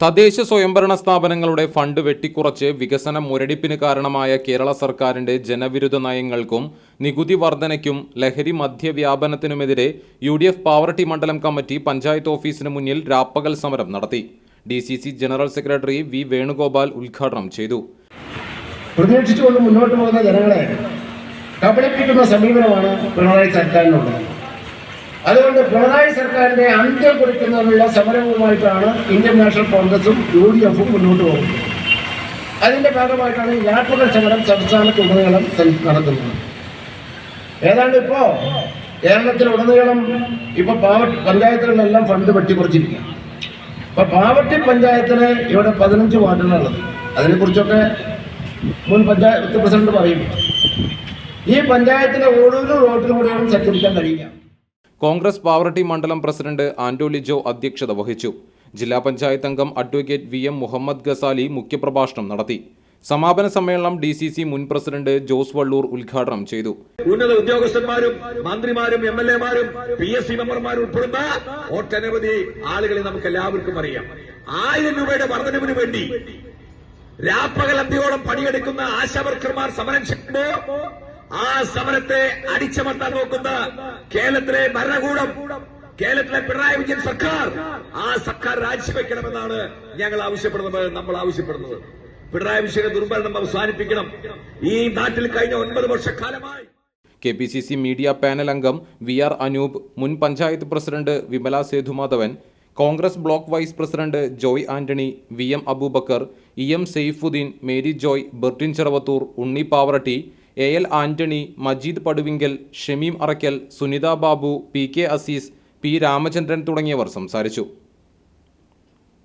തദ്ദേശ സ്വയംഭരണ സ്ഥാപനങ്ങളുടെ ഫണ്ട് വെട്ടിക്കുറച്ച് വികസന മുരടിപ്പിന് കാരണമായ കേരള സർക്കാരിന്റെ ജനവിരുദ്ധ നയങ്ങൾക്കും നികുതി വർധനയ്ക്കും ലഹരി മദ്യവ്യാപനത്തിനുമെതിരെ യു ഡി എഫ് പാവർട്ടി മണ്ഡലം കമ്മിറ്റി പഞ്ചായത്ത് ഓഫീസിന് മുന്നിൽ രാപ്പകൽ സമരം നടത്തി. D C C general secretary V Venugopal ഉദ്ഘാടനം ചെയ്തു. പ്രതീക്ഷിച്ചുകൊണ്ട് മുന്നോട്ട് പോകുന്ന ജനങ്ങളെ കബളിപ്പിക്കുന്ന സമീപനമാണ് പിണറായി സർക്കാരിനുള്ളത്. അതുകൊണ്ട് പിണറായി സർക്കാരിന്റെ അന്ത്യം കുറിക്കുന്നതിനുള്ള സമരവുമായിട്ടാണ് ഇന്ത്യൻ നാഷണൽ കോൺഗ്രസും യു ഡി എഫും മുന്നോട്ട് പോകുന്നത്. അതിന്റെ ഭാഗമായിട്ടാണ് ഈ രാപ്പകൽ സമരം സംസ്ഥാനത്തുടനീളം നടത്തുന്നത് ഏതാണ്ട് ഇപ്പോ കേരളത്തിലുടനീളം ഇപ്പൊ പാവട്ടി പഞ്ചായത്തുകളിലെല്ലാം ഫണ്ട് വെട്ടിക്കുറച്ചിരിക്കുക അപ്പൊ പാവട്ടി പഞ്ചായത്തിന് ഇവിടെ പതിനഞ്ച് വാർഡുകളുള്ളത്. അതിനെക്കുറിച്ചൊക്കെ മുൻ പഞ്ചായത്ത് പ്രസിഡന്റ് പറയും ഈ പഞ്ചായത്തിലെ ഓരോരോ റോഡിലൂടെയാണ് സഞ്ചരിക്കാൻ കഴിയുക. കോൺഗ്രസ് പാവർട്ടി മണ്ഡലം പ്രസിഡന്റ് ആന്റോ അധ്യക്ഷത വഹിച്ചു. ജില്ലാ പഞ്ചായത്ത് അംഗം advocate V M Muhammad Ghazali മുഖ്യപ്രഭാഷണം നടത്തി. സമാപന സമ്മേളനം ഡി സി സി മുൻ പ്രസിഡന്റ് ജോസ് വള്ളൂർ ഉദ്ഘാടനം ചെയ്തു. ഉന്നത ഉദ്യോഗസ്ഥന്മാരും മന്ത്രിമാരും എം എൽ എമാരും പി എസ് സി മെമ്പർമാരും ഉൾപ്പെടുന്ന ഒട്ടനവധി ആളുകളെ നമുക്ക് എല്ലാവർക്കും അറിയാം. ആയിരം രൂപയുടെ വർധനവിന് വേണ്ടി രാപ്പകൽ പണിയെടുക്കുന്ന ആശാവർക്കർമാർ സമരം ചെയ്യുമ്പോ ആ സമരത്തെ അടിച്ചമർത്താൻ നോക്കുന്ന കേരളത്തിലെ ഭരണകൂടം കേരളത്തിലെ പിണറായി വിജയൻ സർക്കാർ ആ സർക്കാർ രാജിവെക്കണമെന്നാണ് ഞങ്ങൾ ആവശ്യപ്പെടുന്നത് നമ്മൾ ആവശ്യപ്പെടുന്നത്. പിണറായി വിജയന്റെ ദുർഭരണം അവസാനിപ്പിക്കണം. ഈ നാട്ടിൽ കഴിഞ്ഞ ഒൻപത് വർഷക്കാലമായി K P C C media panel അംഗം വി ആർ അനൂപ് മുൻ panchayat president Vimala Sethumadhavan Congress block vice president Joy Antony V M Abubacker E M Saifuddin Mary Joy Bertin Cheravathur Unni Pavaratty A L Antony Majeed Paduvinkal Shameem Araykkal Sunitha Babu P K Azeez P Ramachandran തുടങ്ങിയവർ സംസാരിച്ചു.